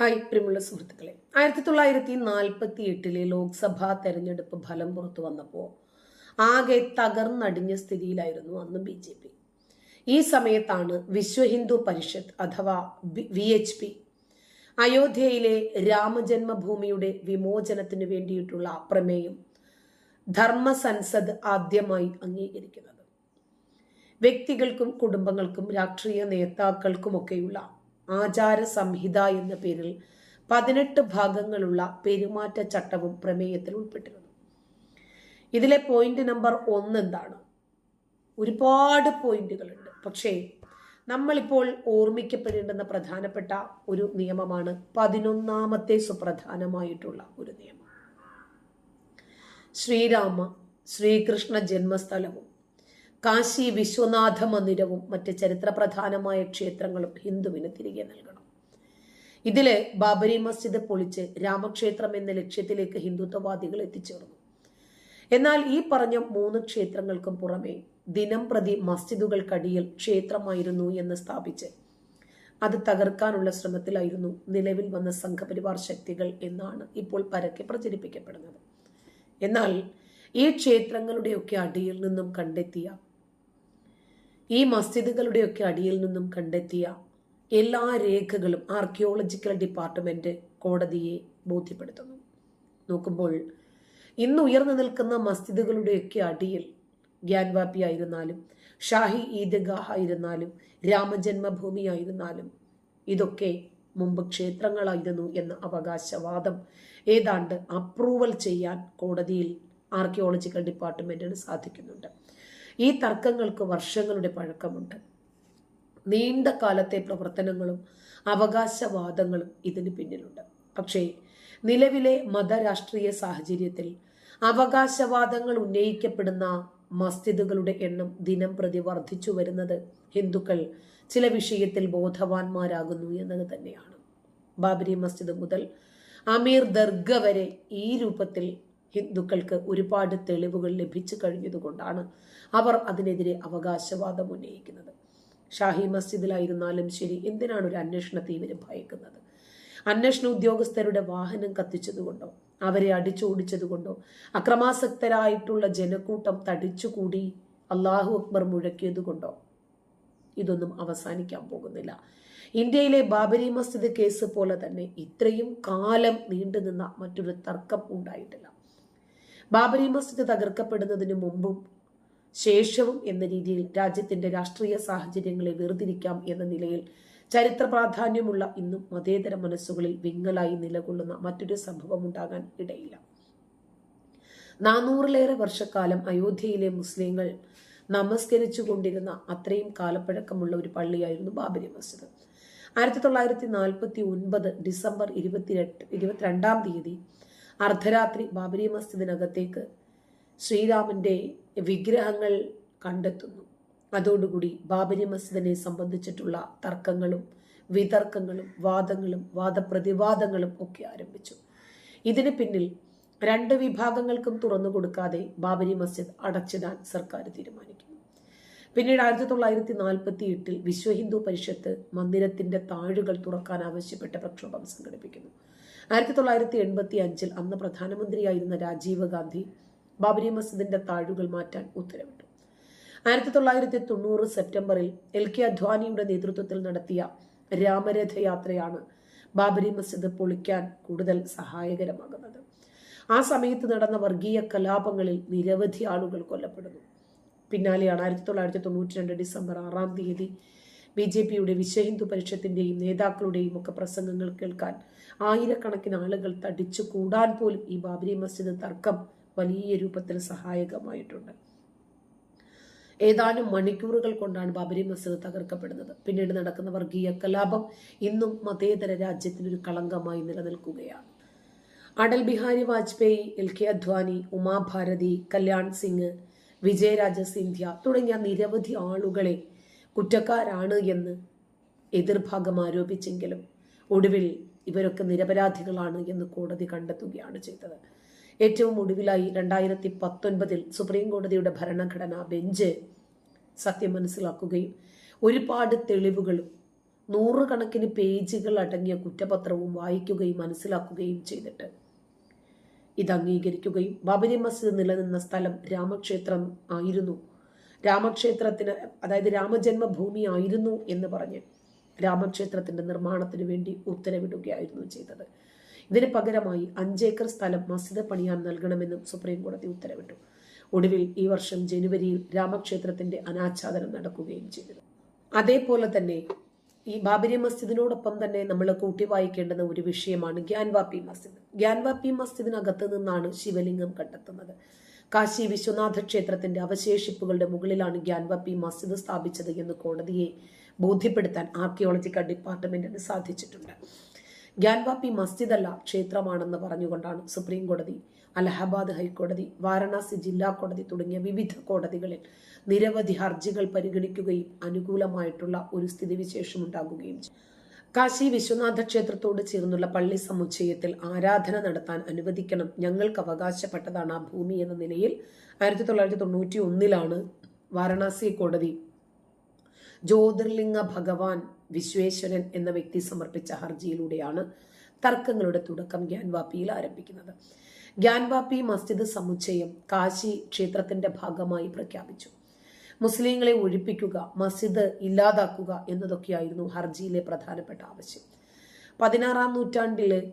Hi പ്രിയമുള്ള സുഹൃത്തുക്കളെ. ആയിരത്തി തൊള്ളായിരത്തി നാൽപ്പത്തി എട്ടിലെ ലോക്സഭാ തെരഞ്ഞെടുപ്പ് ഫലം പുറത്തു വന്നപ്പോൾ ആകെ തകർന്നടിഞ്ഞ സ്ഥിതിയിലായിരുന്നു അന്ന് ബി ജെ പി. ഈ സമയത്താണ് വിശ്വ ഹിന്ദു പരിഷത്ത് അഥവാ വി എച്ച് പി അയോധ്യയിലെ രാമജന്മഭൂമിയുടെ വിമോചനത്തിന് വേണ്ടിയിട്ടുള്ള പ്രമേയം ധർമ്മ സൻസദ് ആദ്യമായി അംഗീകരിക്കുന്നത്. വ്യക്തികൾക്കും കുടുംബങ്ങൾക്കും രാഷ്ട്രീയ നേതാക്കൾക്കുമൊക്കെയുള്ള ആചാര സംഹിത എന്ന പേരിൽ പതിനെട്ട് ഭാഗങ്ങളുള്ള പെരുമാറ്റ ചട്ടവും പ്രമേയത്തിൽ ഉൾപ്പെട്ടിരുന്നു. ഇതിലെ പോയിന്റ് നമ്പർ ഒന്ന് എന്താണ്? ഒരുപാട് പോയിന്റുകളുണ്ട്. പക്ഷേ നമ്മളിപ്പോൾ ഓർമ്മിക്കപ്പെടേണ്ടുന്ന പ്രധാനപ്പെട്ട ഒരു നിയമമാണ് പതിനൊന്നാമത്തെ സുപ്രധാനമായിട്ടുള്ള ഒരു നിയമം. ശ്രീരാമ ശ്രീകൃഷ്ണ ജന്മസ്ഥലവും കാശി വിശ്വനാഥ മന്ദിരവും മറ്റ് ചരിത്രപ്രധാനമായ ക്ഷേത്രങ്ങളും ഹിന്ദുവിന് തിരികെ നൽകണം. ഇതിലെ ബാബരി മസ്ജിദ് പൊളിച്ച് രാമക്ഷേത്രം എന്ന ലക്ഷ്യത്തിലേക്ക് ഹിന്ദുത്വവാദികൾ എത്തിച്ചേർന്നു. എന്നാൽ ഈ പറഞ്ഞ മൂന്ന് ക്ഷേത്രങ്ങൾക്കും പുറമെ ദിനം പ്രതി മസ്ജിദുകൾക്കടിയിൽ ക്ഷേത്രമായിരുന്നു എന്ന് സ്ഥാപിച്ച് അത് തകർക്കാനുള്ള ശ്രമത്തിലായിരുന്നു നിലവിൽ വന്ന സംഘപരിവാർ ശക്തികൾ എന്നാണ് ഇപ്പോൾ പരക്കെ പ്രചരിപ്പിക്കപ്പെടുന്നത്. എന്നാൽ ഈ ക്ഷേത്രങ്ങളുടെയൊക്കെ അടിയിൽ നിന്നും കണ്ടെത്തിയ ഈ മസ്ജിദുകളുടെയൊക്കെ അടിയിൽ നിന്നും കണ്ടെത്തിയ എല്ലാ രേഖകളും ആർക്കിയോളജിക്കൽ ഡിപ്പാർട്ട്മെന്റ് കോടതിയെ ബോധ്യപ്പെടുത്തുന്നു. നോക്കുമ്പോൾ ഇന്ന് ഉയർന്നു നിൽക്കുന്ന മസ്ജിദുകളുടെയൊക്കെ അടിയിൽ ഗ്യാൻവാപ്പി ആയിരുന്നാലും ഷാഹി ഈദ്ഗാഹ് ആയിരുന്നാലും രാമജന്മഭൂമി ആയിരുന്നാലും ഇതൊക്കെ മുമ്പ് ക്ഷേത്രങ്ങളായിരുന്നു എന്ന അവകാശവാദം ഏതാണ്ട് അപ്രൂവൽ ചെയ്യാൻ കോടതിയിൽ ആർക്കിയോളജിക്കൽ ഡിപ്പാർട്ട്മെന്റിന് സാധിക്കുന്നുണ്ട്. ഈ തർക്കങ്ങൾക്ക് വർഷങ്ങളുടെ പഴക്കമുണ്ട്. നീണ്ട കാലത്തെ പ്രവർത്തനങ്ങളും അവകാശവാദങ്ങളും ഇതിന് പിന്നിലുണ്ട്. പക്ഷേ നിലവിലെ മതരാഷ്ട്രീയ സാഹചര്യത്തിൽ അവകാശവാദങ്ങൾ ഉന്നയിക്കപ്പെടുന്ന മസ്ജിദുകളുടെ എണ്ണം ദിനം പ്രതി വർദ്ധിച്ചു വരുന്നത് ഹിന്ദുക്കൾ ചില വിഷയത്തിൽ ബോധവാന്മാരാകുന്നു എന്നത് തന്നെയാണ്. ബാബരി മസ്ജിദ് മുതൽ അമീർ ദർഗ വരെ ഈ രൂപത്തിൽ ഹിന്ദുക്കൾക്ക് ഒരുപാട് തെളിവുകൾ ലഭിച്ചു കഴിഞ്ഞതുകൊണ്ടാണ് അവർ അതിനെതിരെ അവകാശവാദം ഉന്നയിക്കുന്നത്. ഷാഹി മസ്ജിദിലായിരുന്നാലും ശരി എന്തിനാണ് ഒരു അന്വേഷണത്തെ ഇവർ ഭയക്കുന്നത്? അന്വേഷണ ഉദ്യോഗസ്ഥരുടെ വാഹനം കത്തിച്ചതുകൊണ്ടോ അവരെ അടിച്ചോടിച്ചതുകൊണ്ടോ അക്രമാസക്തരായിട്ടുള്ള ജനക്കൂട്ടം തടിച്ചുകൂടി അള്ളാഹു അക്ബർ മുഴക്കിയതുകൊണ്ടോ? ഇതൊന്നും അവസാനിക്കാൻ പോകുന്നില്ല. ഇന്ത്യയിലെ ബാബരി മസ്ജിദ് കേസ് പോലെ തന്നെ ഇത്രയും കാലം നീണ്ടുനിന്ന മറ്റൊരു തർക്കം ഉണ്ടായിട്ടില്ല. ബാബരി മസ്ജിദ് തകർക്കപ്പെടുന്നതിന് മുമ്പും ശേഷവും എന്ന രീതിയിൽ രാജ്യത്തിന്റെ രാഷ്ട്രീയ സാഹചര്യങ്ങളെ വേർതിരിക്കാം എന്ന നിലയിൽ ചരിത്ര പ്രാധാന്യമുള്ള ഇന്നും മതേതര മനസ്സുകളിൽ വിങ്ങലായി നിലകൊള്ളുന്ന മറ്റൊരു സംഭവം ഉണ്ടാകാൻ ഇടയില്ല. നാനൂറിലേറെ വർഷക്കാലം അയോധ്യയിലെ മുസ്ലിങ്ങൾ നമസ്കരിച്ചു കൊണ്ടിരുന്ന അത്രയും കാലപ്പഴക്കമുള്ള ഒരു പള്ളിയായിരുന്നു ബാബരി മസ്ജിദ്. ആയിരത്തി തൊള്ളായിരത്തി നാൽപ്പത്തി ഒൻപത് ഡിസംബർ ഇരുപത്തിരണ്ട് ഇരുപത്തിരണ്ടാം തീയതി അർദ്ധരാത്രി ബാബരി മസ്ജിദിനകത്തേക്ക് ശ്രീരാമന്റെ വിഗ്രഹങ്ങൾ കണ്ടെത്തുന്നു. അതോടുകൂടി ബാബരി മസ്ജിദിനെ സംബന്ധിച്ചിട്ടുള്ള തർക്കങ്ങളും വിതർക്കങ്ങളും വാദങ്ങളും വാദപ്രതിവാദങ്ങളും ഒക്കെ ആരംഭിച്ചു. ഇതിന് പിന്നിൽ രണ്ട് വിഭാഗങ്ങൾക്കും തുറന്നു കൊടുക്കാതെ ബാബരി മസ്ജിദ് അടച്ചിടാൻ സർക്കാർ തീരുമാനിക്കുന്നു. പിന്നീട് ആയിരത്തി തൊള്ളായിരത്തി നാൽപ്പത്തി എട്ടിൽ വിശ്വ ഹിന്ദു പരിഷത്ത് മന്ദിരത്തിന്റെ താഴുകൾ തുറക്കാൻ ആവശ്യപ്പെട്ട പ്രക്ഷോഭം സംഘടിപ്പിക്കുന്നു. ആയിരത്തി തൊള്ളായിരത്തി എൺപത്തി അഞ്ചിൽ അന്ന് പ്രധാനമന്ത്രിയായിരുന്ന രാജീവ് ഗാന്ധി ബാബരി മസ്ജിദിന്റെ താഴുകൾ മാറ്റാൻ ഉത്തരവിട്ടു. ആയിരത്തി തൊള്ളായിരത്തി തൊണ്ണൂറ് സെപ്റ്റംബറിൽ എൽ കെ അദ്വാനിയുടെ നേതൃത്വത്തിൽ നടത്തിയ രാമരഥയാത്രയാണ് ബാബരി മസ്ജിദ് പൊളിക്കാൻ കൂടുതൽ സഹായകരമാകുന്നത്. ആ സമയത്ത് നടന്ന വർഗീയ കലാപങ്ങളിൽ നിരവധി ആളുകൾ കൊല്ലപ്പെടുന്നു. പിന്നാലെയാണ് ആയിരത്തി തൊള്ളായിരത്തി തൊണ്ണൂറ്റി രണ്ട് ഡിസംബർ ആറാം തീയതി ബി ജെ പിയുടെ വിശ്വഹിന്ദു പരിഷത്തിന്റെയും നേതാക്കളുടെയും ഒക്കെ പ്രസംഗങ്ങൾ കേൾക്കാൻ ആയിരക്കണക്കിന് ആളുകൾ തടിച്ചു കൂടാൻ പോലും ഈ ബാബരി മസ്ജിദ് തർക്കം വലിയ രൂപത്തിൽ സഹായകമായിട്ടുണ്ട്. ഏതാനും മണിക്കൂറുകൾ കൊണ്ടാണ് ബാബരി മസ്ജിദ് തകർക്കപ്പെടുന്നത്. പിന്നീട് നടക്കുന്ന വർഗീയ കലാപം ഇന്നും മതേതര രാജ്യത്തിനൊരു കളങ്കമായി നിലനിൽക്കുകയാണ്. അടൽ ബിഹാരി വാജ്പേയി എൽ കെ അദ്വാനി ഉമാഭാരതി കല്യാൺ സിംഗ് വിജയരാജ സിന്ധ്യ തുടങ്ങിയ നിരവധി ആളുകളെ കുറ്റക്കാരാണ് എന്ന് എതിർഭാഗം ആരോപിച്ചെങ്കിലും ഒടുവിൽ ഇവരൊക്കെ നിരപരാധികളാണ് എന്ന് കോടതി കണ്ടെത്തുകയാണ് ചെയ്തത്. ഏറ്റവും ഒടുവിലായി രണ്ടായിരത്തി പത്തൊൻപതിൽ സുപ്രീം കോടതിയുടെ ഭരണഘടനാ ബെഞ്ച് സത്യം മനസ്സിലാക്കുകയും ഒരുപാട് തെളിവുകളും നൂറുകണക്കിന് പേജുകൾ അടങ്ങിയ കുറ്റപത്രവും വായിക്കുകയും മനസ്സിലാക്കുകയും ചെയ്തിട്ട് ഇത് അംഗീകരിക്കുകയും ബാബരി മസ്ജിദ് നിലനിന്ന സ്ഥലം രാമക്ഷേത്രം ആയിരുന്നു. രാമക്ഷേത്രത്തിന് അതായത് രാമജന്മഭൂമി ആയിരുന്നു എന്ന് പറഞ്ഞ് രാമക്ഷേത്രത്തിന്റെ നിർമ്മാണത്തിന് വേണ്ടി ഉത്തരവിടുകയായിരുന്നു ചെയ്തത്. ഇതിന് പകരമായി അഞ്ചേക്കർ സ്ഥലം മസ്ജിദ് പണിയാൻ നൽകണമെന്നും സുപ്രീം കോടതി ഉത്തരവിട്ടു. ഒടുവിൽ ഈ വർഷം ജനുവരിയിൽ രാമക്ഷേത്രത്തിന്റെ അനാച്ഛാദനം നടക്കുകയും ചെയ്തു. അതേപോലെ തന്നെ ഈ ബാബരി മസ്ജിദിനോടൊപ്പം തന്നെ നമ്മൾ കൂട്ടി വായിക്കേണ്ടുന്ന ഒരു വിഷയമാണ് ഗ്യാൻവാപ്പി മസ്ജിദ്. ഗ്യാൻവാപ്പി മസ്ജിദിനകത്ത് നിന്നാണ് ശിവലിംഗം കണ്ടെത്തുന്നത്. കാശി വിശ്വനാഥ ക്ഷേത്രത്തിന്റെ അവശേഷിപ്പുകളുടെ മുകളിലാണ് ഗ്യാൻവപ്പി മസ്ജിദ് സ്ഥാപിച്ചത് എന്ന് കോടതിയെ ബോധ്യപ്പെടുത്താൻ ആർക്കിയോളജിക്കൽ ഡിപ്പാർട്ട്മെന്റിന് സാധിച്ചിട്ടുണ്ട്. ഗ്യാൻവാപ്പി മസ്ജിദ് അല്ല ക്ഷേത്രമാണെന്ന് പറഞ്ഞുകൊണ്ടാണ് സുപ്രീം കോടതി അലഹബാദ് ഹൈക്കോടതി വാരണാസി ജില്ലാ കോടതി തുടങ്ങിയ വിവിധ കോടതികളിൽ നിരവധി ഹർജികൾ പരിഗണിക്കുകയും അനുകൂലമായിട്ടുള്ള ഒരു സ്ഥിതിവിശേഷം ഉണ്ടാകുകയും ചെയ്തു. കാശി വിശ്വനാഥ ക്ഷേത്രത്തോട് ചേർന്നുള്ള പള്ളി സമുച്ചയത്തിൽ ആരാധന നടത്താൻ അനുവദിക്കണം. ഞങ്ങൾക്ക് അവകാശപ്പെട്ടതാണ് ആ ഭൂമി എന്ന നിലയിൽ ആയിരത്തി തൊള്ളായിരത്തി തൊണ്ണൂറ്റി ഒന്നിലാണ് വാരണാസി കോടതി. ജ്യോതിർലിംഗ ഭഗവാൻ വിശ്വേശ്വരൻ എന്ന വ്യക്തി സമർപ്പിച്ച ഹർജിയിലൂടെയാണ് തർക്കങ്ങളുടെ തുടക്കം ഗ്യാൻവാപ്പിയിൽ ആരംഭിക്കുന്നത്. ഗ്യാൻവാപ്പി മസ്ജിദ് സമുച്ചയം കാശി ക്ഷേത്രത്തിന്റെ ഭാഗമായി പ്രഖ്യാപിച്ചു. മുസ്ലിങ്ങളെ ഒഴിപ്പിക്കുക മസ്ജിദ് ഇല്ലാതാക്കുക എന്നതൊക്കെയായിരുന്നു ഹർജിയിലെ പ്രധാനപ്പെട്ട ആവശ്യം. പതിനാറാം നൂറ്റാണ്ടിൽ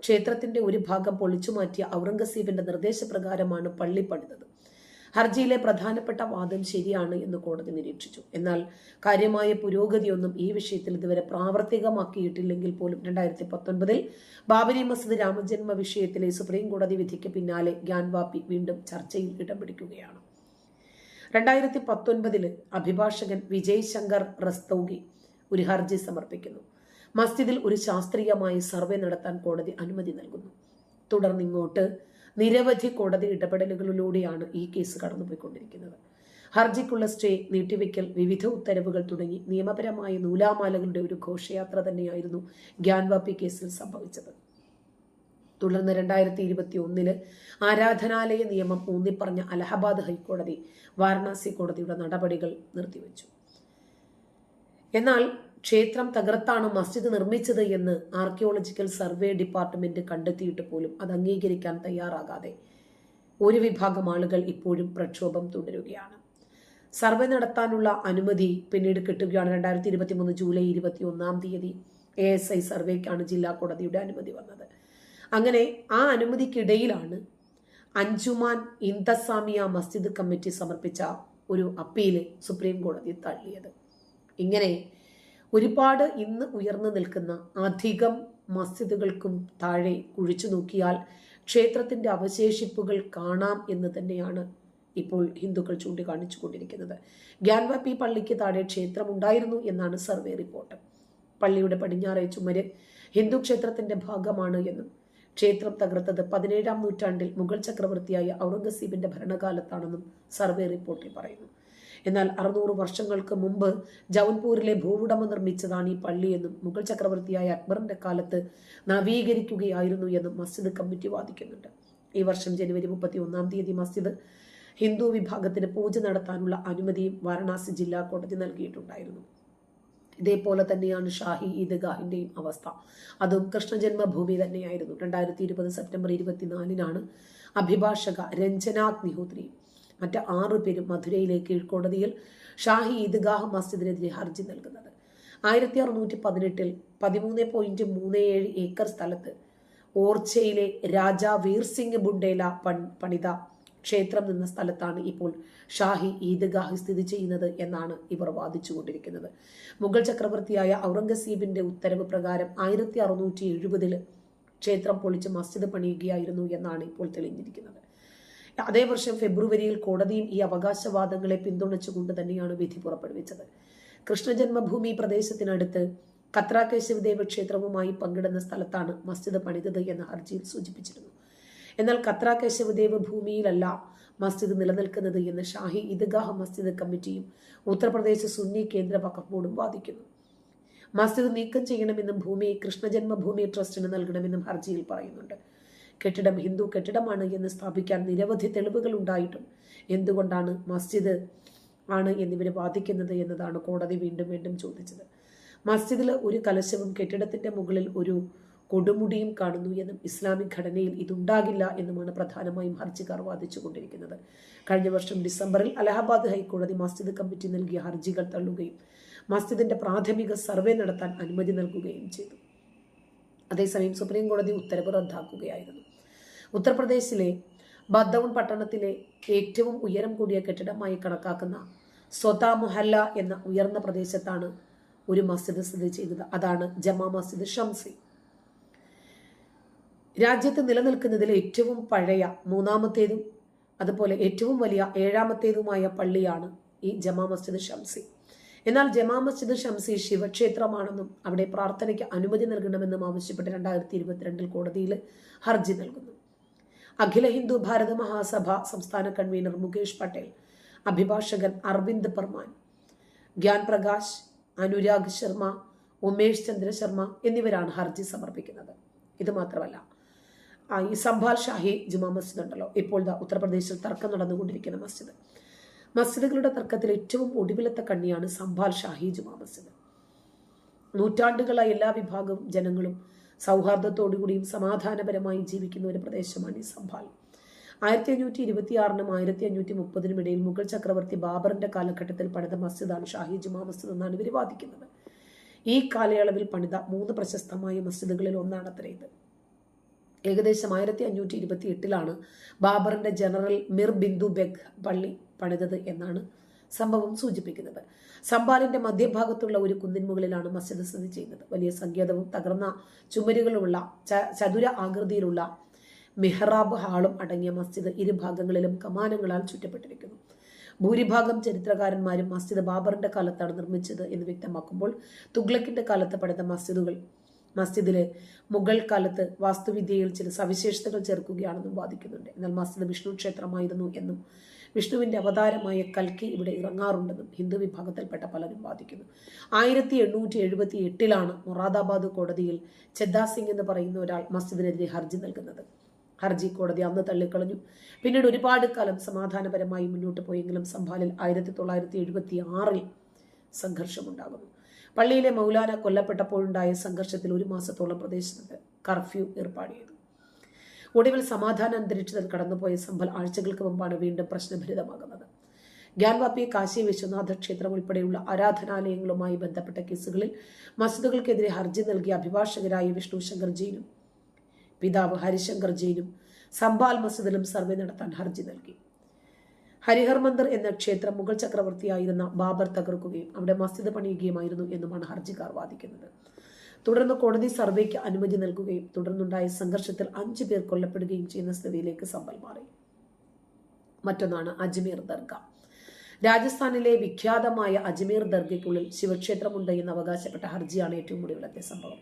ക്ഷേത്രത്തിന്റെ ഒരു ഭാഗം പൊളിച്ചു മാറ്റിയ ഔറംഗസീബിന്റെ നിർദ്ദേശപ്രകാരമാണ് പള്ളി പണിതത്. ഹർജിയിലെ പ്രധാനപ്പെട്ട വാദം ശരിയാണ് എന്ന് കോടതി നിരീക്ഷിച്ചു. എന്നാൽ കാര്യമായ പുരോഗതിയൊന്നും ഈ വിഷയത്തിൽ ഇതുവരെ പ്രാവർത്തികമാക്കിയിട്ടില്ലെങ്കിൽ പോലും രണ്ടായിരത്തി പത്തൊൻപതിൽ ബാബരി മസ്ജിദ് രാമജന്മ വിഷയത്തിലെ സുപ്രീം കോടതി വിധിക്ക് പിന്നാലെ ഗ്യാൻവാപ്പി വീണ്ടും ചർച്ചയിൽ ഇടം പിടിക്കുകയാണ്. രണ്ടായിരത്തി പത്തൊൻപതിൽ അഭിഭാഷകൻ വിജയ് ശങ്കർ റസ്തൗഗി ഒരു ഹർജി സമർപ്പിക്കുന്നു. മസ്ജിദിൽ ഒരു ശാസ്ത്രീയമായി സർവേ നടത്താൻ കോടതി അനുമതി നൽകുന്നു. തുടർന്ന് ഇങ്ങോട്ട് നിരവധി കോടതി ഇടപെടലുകളിലൂടെയാണ് ഈ കേസ് കടന്നുപോയിക്കൊണ്ടിരിക്കുന്നത്. ഹർജിക്കുള്ള സ്റ്റേ നീട്ടിവെക്കൽ വിവിധ ഉത്തരവുകൾ തുടങ്ങി നിയമപരമായ നൂലാമാലകളുടെ ഒരു ഘോഷയാത്ര തന്നെയായിരുന്നു ഗ്യാൻവാപ്പി കേസിൽ സംഭവിച്ചത്. തുടർന്ന് രണ്ടായിരത്തി ഇരുപത്തി ഒന്നിൽ ആരാധനാലയ നിയമം ഊന്നിപ്പറഞ്ഞ അലഹബാദ് ഹൈക്കോടതി വാരണാസി കോടതിയുടെ നടപടികൾ നിർത്തിവെച്ചു. എന്നാൽ ക്ഷേത്രം തകർത്താണ് മസ്ജിദ് നിർമ്മിച്ചത് എന്ന് ആർക്കിയോളജിക്കൽ സർവേ ഡിപ്പാർട്ട്മെന്റ് കണ്ടെത്തിയിട്ട് പോലും അത് അംഗീകരിക്കാൻ തയ്യാറാകാതെ ഒരു വിഭാഗം ആളുകൾ ഇപ്പോഴും പ്രക്ഷോഭം തുടരുകയാണ്. സർവേ നടത്താനുള്ള അനുമതി പിന്നീട് കിട്ടുകയാണ് രണ്ടായിരത്തി ഇരുപത്തി മൂന്ന് ജൂലൈ ഇരുപത്തി ഒന്നാം തീയതി. എ എസ് ഐ സർവേക്കാണ് ജില്ലാ കോടതിയുടെ അനുമതി വന്നത്. അങ്ങനെ ആ അനുമതിക്കിടയിലാണ് അഞ്ചുമാൻ ഇന്ദസാമിയ മസ്ജിദ് കമ്മിറ്റി സമർപ്പിച്ച ഒരു അപ്പീൽ സുപ്രീം കോടതി തള്ളിയത്. ഇങ്ങനെ ഒരുപാട് ഇന്ന് ഉയർന്നു നിൽക്കുന്ന അധികം മസ്ജിദുകൾക്കും താഴെ കുഴിച്ചു നോക്കിയാൽ ക്ഷേത്രത്തിന്റെ അവശേഷിപ്പുകൾ കാണാം എന്ന് തന്നെയാണ് ഇപ്പോൾ ഹിന്ദുക്കൾ ചൂണ്ടിക്കാണിച്ചു കൊണ്ടിരിക്കുന്നത് ഗ്യാൻവാപ്പി പള്ളിക്ക് താഴെ ക്ഷേത്രം ഉണ്ടായിരുന്നു എന്നാണ് സർവേ റിപ്പോർട്ട്. പള്ളിയുടെ പടിഞ്ഞാറേ ചുമര് ഹിന്ദു ക്ഷേത്രത്തിന്റെ ഭാഗമാണ് എന്നും ക്ഷേത്രം തകർത്തത് പതിനേഴാം നൂറ്റാണ്ടിൽ മുഗൾ ചക്രവർത്തിയായ ഔറംഗസീബിന്റെ ഭരണകാലത്താണെന്നും സർവേ റിപ്പോർട്ടിൽ പറയുന്നു. എന്നാൽ അറുന്നൂറ് വർഷങ്ങൾക്ക് മുമ്പ് ജൗൻപൂരിലെ ഭൂവുടമ നിർമ്മിച്ചതാണ് ഈ പള്ളിയെന്നും മുഗൾ ചക്രവർത്തിയായ അക്ബറിന്റെ കാലത്ത് നവീകരിക്കുകയായിരുന്നു എന്നും മസ്ജിദ് കമ്മിറ്റി വാദിക്കുന്നുണ്ട്. ഈ വർഷം ജനുവരി മുപ്പത്തി ഒന്നാം തീയതി മസ്ജിദ് ഹിന്ദു വിഭാഗത്തിന് പൂജ നടത്താനുള്ള അനുമതിയും വാരണാസി ജില്ലാ കോടതി നൽകിയിട്ടുണ്ടായിരുന്നു. ഇതേപോലെ തന്നെയാണ് ഷാഹി ഈദ്ഗാഹിന്റെയും അവസ്ഥ. അതും കൃഷ്ണജന്മഭൂമി തന്നെയായിരുന്നു. രണ്ടായിരത്തി ഇരുപത് സെപ്റ്റംബർ ഇരുപത്തിനാലിനാണ് അഭിഭാഷക രഞ്ജനാഥ് നിഹോത്രി മറ്റ് ആറു പേരും മധുരയിലെ കീഴ്ക്കോടതിയിൽ ഷാഹി ഈദ്ഗാഹ് മസ്ജിദിനെതിരെ ഹർജി നൽകുന്നത്. ആയിരത്തി അറുന്നൂറ്റി പതിനെട്ടിൽ പതിമൂന്ന് പോയിന്റ് മൂന്ന് ഏഴ് ഏക്കർ സ്ഥലത്ത് ഓർച്ചയിലെ രാജാ വീർ സിംഗ് ബുണ്ടേല പണിത ക്ഷേത്രം നിന്ന സ്ഥലത്താണ് ഇപ്പോൾ ഷാഹി ഈദ്ഗാഹ് സ്ഥിതി ചെയ്യുന്നത് എന്നാണ് ഇവർ വാദിച്ചുകൊണ്ടിരിക്കുന്നത്. മുഗൾ ചക്രവർത്തിയായ ഔറംഗസീബിന്റെ ഉത്തരവ് പ്രകാരം ആയിരത്തി അറുന്നൂറ്റി എഴുപതിൽ ക്ഷേത്രം പൊളിച്ച് മസ്ജിദ് പണിയുകയായിരുന്നു എന്നാണ് ഇപ്പോൾ തെളിഞ്ഞിരിക്കുന്നത്. അതേ വർഷം ഫെബ്രുവരിയിൽ കോടതിയും ഈ അവകാശവാദങ്ങളെ പിന്തുണച്ചുകൊണ്ട് തന്നെയാണ് വിധി പുറപ്പെടുവിച്ചത്. കൃഷ്ണജന്മഭൂമി പ്രദേശത്തിനടുത്ത് കത്രാകേശവദേവ ക്ഷേത്രവുമായി പങ്കിടുന്ന സ്ഥലത്താണ് മസ്ജിദ് പണിതത് എന്ന ഹർജിയിൽ സൂചിപ്പിച്ചിരുന്നു. എന്നാൽ കത്ര കേശവദേവ് ഭൂമിയിലല്ല മസ്ജിദ് നിലനിൽക്കുന്നത് എന്ന് ഷാഹി ഇദ്ഗാഹ് മസ്ജിദ് കമ്മിറ്റിയും ഉത്തർപ്രദേശ് സുന്നി കേന്ദ്ര വഖഫ് ബോർഡും വാദിക്കുന്നു. മസ്ജിദ് നീക്കം ചെയ്യണമെന്നും ഭൂമി കൃഷ്ണജന്മഭൂമി ട്രസ്റ്റിന് നൽകണമെന്നും ഹർജിയിൽ പറയുന്നുണ്ട്. കെട്ടിടം ഹിന്ദു കെട്ടിടമാണ് എന്ന് സ്ഥാപിക്കാൻ നിരവധി തെളിവുകൾ ഉണ്ടായിട്ടും എന്തുകൊണ്ടാണ് മസ്ജിദ് ആണ് എന്നിവരെ വാദിക്കുന്നത് എന്നതാണ് കോടതി വീണ്ടും വീണ്ടും ചോദിച്ചത്. മസ്ജിദിൽ ഒരു കലശവും കെട്ടിടത്തിന്റെ മുകളിൽ ഒരു കൊടുമുടിയും കാണുന്നു എന്നും ഇസ്ലാമിക് ഘടനയിൽ ഇതുണ്ടാകില്ല എന്നുമാണ് പ്രധാനമായും ഹർജിക്കാർ വാദിച്ചുകൊണ്ടിരിക്കുന്നത്. കഴിഞ്ഞ വർഷം ഡിസംബറിൽ അലഹബാദ് ഹൈക്കോടതി മസ്ജിദ് കമ്മിറ്റി നൽകിയ ഹർജികൾ തള്ളുകയും മസ്ജിദിന്റെ പ്രാഥമിക സർവേ നടത്താൻ അനുമതി നൽകുകയും ചെയ്തു. അതേസമയം സുപ്രീം കോടതി ഉത്തരവ് റദ്ദാക്കുകയായിരുന്നു. ഉത്തർപ്രദേശിലെ ബദ്ദൌൺ പട്ടണത്തിലെ ഏറ്റവും ഉയരം കൂടിയ കെട്ടിടമായി കണക്കാക്കുന്ന സ്വതാ മൊഹല്ല എന്ന ഉയർന്ന പ്രദേശത്താണ് ഒരു മസ്ജിദ് സ്ഥിതി ചെയ്യുന്നത്. അതാണ് ജമാ മസ്ജിദ് ഷംസി. രാജ്യത്ത് നിലനിൽക്കുന്നതിൽ ഏറ്റവും പഴയ മൂന്നാമത്തേതും അതുപോലെ ഏറ്റവും വലിയ ഏഴാമത്തേതുമായ പള്ളിയാണ് ഈ ജമാ മസ്ജിദ് ഷംസി. എന്നാൽ ജമാ മസ്ജിദ് ഷംസി ശിവക്ഷേത്രമാണെന്നും അവിടെ പ്രാർത്ഥനയ്ക്ക് അനുമതി നൽകണമെന്നും ആവശ്യപ്പെട്ട് രണ്ടായിരത്തി ഇരുപത്തിരണ്ടിൽ കോടതിയിൽ ഹർജി നൽകുന്നു. അഖില ഹിന്ദു ഭാരത മഹാസഭ സംസ്ഥാന കൺവീനർ മുകേഷ് പട്ടേൽ അഭിഭാഷകൻ അർവിന്ദ് പർമാൻ ഗ്യാൻ പ്രകാശ് അനുരാഗ് ശർമ്മ ഉമേഷ് ചന്ദ്ര ശർമ്മ എന്നിവരാണ് ഹർജി സമർപ്പിക്കുന്നത്. ഇത് മാത്രമല്ല ഈ സംഭാൽ ഷാഹി ജുമാ മസ്ജിദ് ഉണ്ടല്ലോ. ഇപ്പോൾ ഉത്തർപ്രദേശിൽ തർക്കം നടന്നുകൊണ്ടിരിക്കുന്ന മസ്ജിദ്. മസ്ജിദുകളുടെ തർക്കത്തിൽ ഏറ്റവും ഒടുവിലത്തെ കണ്ണിയാണ് സംഭാൽ ഷാഹി ജുമാ മസ്ജിദ്. നൂറ്റാണ്ടുകളായി എല്ലാ വിഭാഗം ജനങ്ങളും സൗഹാർദ്ദത്തോടുകൂടിയും സമാധാനപരമായി ജീവിക്കുന്ന ഒരു പ്രദേശമാണ് ഈ സംഭാൽ. ആയിരത്തി അഞ്ഞൂറ്റി ഇരുപത്തിയാറിനും ആയിരത്തി അഞ്ഞൂറ്റി മുപ്പതിനും ഇടയിൽ മുഗൾ ചക്രവർത്തി ബാബറിന്റെ കാലഘട്ടത്തിൽ പണിത മസ്ജിദാണ് ഷാഹി ജുമാ മസ്ജിദ് എന്നാണ് ഇവർ വാദിക്കുന്നത്. ഈ കാലയളവിൽ പണിത മൂന്ന് പ്രശസ്തമായ മസ്ജിദുകളിൽ ഒന്നാണത്രേ ഇത് ഏകദേശം ആയിരത്തി അഞ്ഞൂറ്റി ഇരുപത്തി എട്ടിലാണ് ബാബറിന്റെ ജനറൽ മിർ ബിന്ദു ബെഗ് പള്ളി പണിതത് എന്നാണ് സംഭവം സൂചിപ്പിക്കുന്നത്. സംബാലിന്റെ മധ്യഭാഗത്തുള്ള ഒരു കുന്നിൻ മുകളിലാണ് മസ്ജിദ് സ്ഥിതി ചെയ്യുന്നത്. വലിയ സങ്കേതവും തകർന്ന ചുമരുകളുള്ള ചതുര ആകൃതിയിലുള്ള മെഹ്റാബ് ഹാളും അടങ്ങിയ മസ്ജിദ് ഇരുഭാഗങ്ങളിലും കമാനങ്ങളാൽ ചുറ്റപ്പെട്ടിരിക്കുന്നു. ഭൂരിഭാഗം ചരിത്രകാരന്മാരും മസ്ജിദ് ബാബറിന്റെ കാലത്താണ് നിർമ്മിച്ചത് എന്ന് വ്യക്തമാക്കുമ്പോൾ തുഗ്ലക്കിന്റെ കാലത്ത് പണിത മസ്ജിദുകൾ മസ്ജിദിലെ മുഗൾ കാലത്ത് വാസ്തുവിദ്യയിൽ ചില സവിശേഷതകൾ ചേർക്കുകയാണെന്നും വാദിക്കുന്നുണ്ട്. എന്നാൽ മസ്ജിദ് വിഷ്ണു ക്ഷേത്രമായിരുന്നു എന്നും വിഷ്ണുവിന്റെ അവതാരമായ കൽക്കി ഇവിടെ ഇറങ്ങാറുണ്ടെന്നും ഹിന്ദു വിഭാഗത്തിൽപ്പെട്ട പലരും വാദിക്കുന്നു. ആയിരത്തി എണ്ണൂറ്റി എഴുപത്തി എട്ടിലാണ് മൊറാദാബാദ് കോടതിയിൽ ചെദ്ദാ സിംഗ് എന്ന് പറയുന്ന ഒരാൾ മസ്ജിദിനെതിരെ ഹർജി നൽകുന്നത്. ഹർജി കോടതി അന്ന് തള്ളിക്കളഞ്ഞു. പിന്നീട് ഒരുപാട് കാലം സമാധാനപരമായി മുന്നോട്ട് പോയെങ്കിലും സംഭാലിൽ ആയിരത്തി തൊള്ളായിരത്തി എഴുപത്തി ആറിൽ സംഘർഷമുണ്ടാകുന്നു. പള്ളിയിലെ മൗലാന കൊല്ലപ്പെട്ടപ്പോഴുണ്ടായ സംഘർഷത്തിൽ ഒരു മാസത്തോളം പ്രദേശത്ത് കർഫ്യൂ ഏർപ്പാട് ചെയ്തു ഒടുവിൽ സമാധാന അന്തരീക്ഷത്തിൽ കടന്നുപോയ സംഭൽ ആഴ്ചകൾക്ക് മുമ്പാണ് വീണ്ടും പ്രശ്നഭരിതമാകുന്നത്. ഗ്യാൻവാപ്പി കാശി വിശ്വനാഥ ക്ഷേത്രം ഉൾപ്പെടെയുള്ള ആരാധനാലയങ്ങളുമായി ബന്ധപ്പെട്ട കേസുകളിൽ മസ്ജിദുകൾക്കെതിരെ ഹർജി നൽകിയ അഭിഭാഷകരായ വിഷ്ണു ശങ്കർ ജെയിനും പിതാവ് ഹരിശങ്കർ ജെയിനും സംബാൽ മസ്ജിദിലും സർവേ നടത്താൻ ഹർജി നൽകി. ഹരിഹർ മന്ദിർ എന്ന ക്ഷേത്രം മുഗൾ ചക്രവർത്തിയായിരുന്ന ബാബർ തകർക്കുകയും അവിടെ മസ്ജിദ് പണിയുകയുമായിരുന്നു എന്നുമാണ് ഹർജിക്കാർ വാദിക്കുന്നത്. തുടർന്ന് കോടതി സർവേക്ക് അനുമതി നൽകുകയും തുടർന്നുണ്ടായ സംഘർഷത്തിൽ അഞ്ചു പേർ കൊല്ലപ്പെടുകയും ചെയ്യുന്ന സ്ഥിതിയിലേക്ക് സമ്പൽ മാറി. മറ്റൊന്നാണ് അജ്മീർ ദർഗ. രാജസ്ഥാനിലെ വിഖ്യാതമായ അജ്മീർ ദർഗയ്ക്കുള്ളിൽ ശിവക്ഷേത്രമുണ്ട് എന്ന് അവകാശപ്പെട്ട ഹർജിയാണ് ഏറ്റവും ഒടുവിലത്തെ സംഭവം.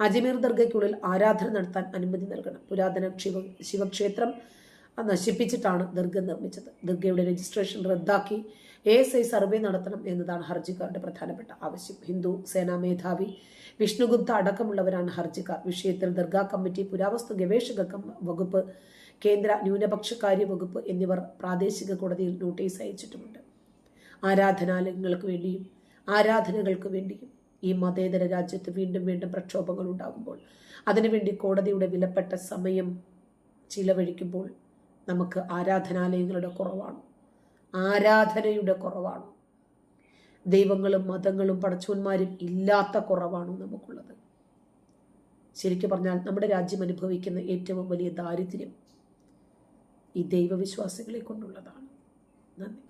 അജ്മീർ ദർഗയ്ക്കുള്ളിൽ ആരാധന നടത്താൻ അനുമതി നൽകണം. പുരാതന ശിവ ശിവക്ഷേത്രം നശിപ്പിച്ചിട്ടാണ് ദുർഗ നിർമ്മിച്ചത്. ദുർഗയുടെ രജിസ്ട്രേഷൻ റദ്ദാക്കി എ എസ് ഐ സർവേ നടത്തണം എന്നതാണ് ഹർജിക്കാരുടെ പ്രധാനപ്പെട്ട ആവശ്യം. ഹിന്ദു സേനാ മേധാവി വിഷ്ണുഗുപ്ത അടക്കമുള്ളവരാണ് ഹർജിക്കാർ. വിഷയത്തിൽ ദർഗാ കമ്മിറ്റി പുരാവസ്തു ഗവേഷക വകുപ്പ് കേന്ദ്ര ന്യൂനപക്ഷകാര്യ വകുപ്പ് എന്നിവർ പ്രാദേശിക കോടതിയിൽ നോട്ടീസ് അയച്ചിട്ടുമുണ്ട്. ആരാധനാലയങ്ങൾക്ക് വേണ്ടിയും ആരാധനകൾക്ക് വേണ്ടിയും ഈ മതേതര രാജ്യത്ത് വീണ്ടും വീണ്ടും പ്രക്ഷോഭങ്ങൾ ഉണ്ടാകുമ്പോൾ അതിനുവേണ്ടി കോടതിയുടെ വിലപ്പെട്ട സമയം ചിലവഴിക്കുമ്പോൾ നമുക്ക് ആരാധനാലയങ്ങളുടെ കുറവാണ്. ആരാധനയുടെ കുറവാണ്. ദൈവങ്ങളും മതങ്ങളും പടച്ചോന്മാരും ഇല്ലാത്ത കുറവാണ് നമുക്കുള്ളത്. ശരിക്കും പറഞ്ഞാൽ നമ്മുടെ രാജ്യം അനുഭവിക്കുന്ന ഏറ്റവും വലിയ ദാരിദ്ര്യം ഈ ദൈവവിശ്വാസികളെ കൊണ്ടുള്ളതാണ്. നന്ദി.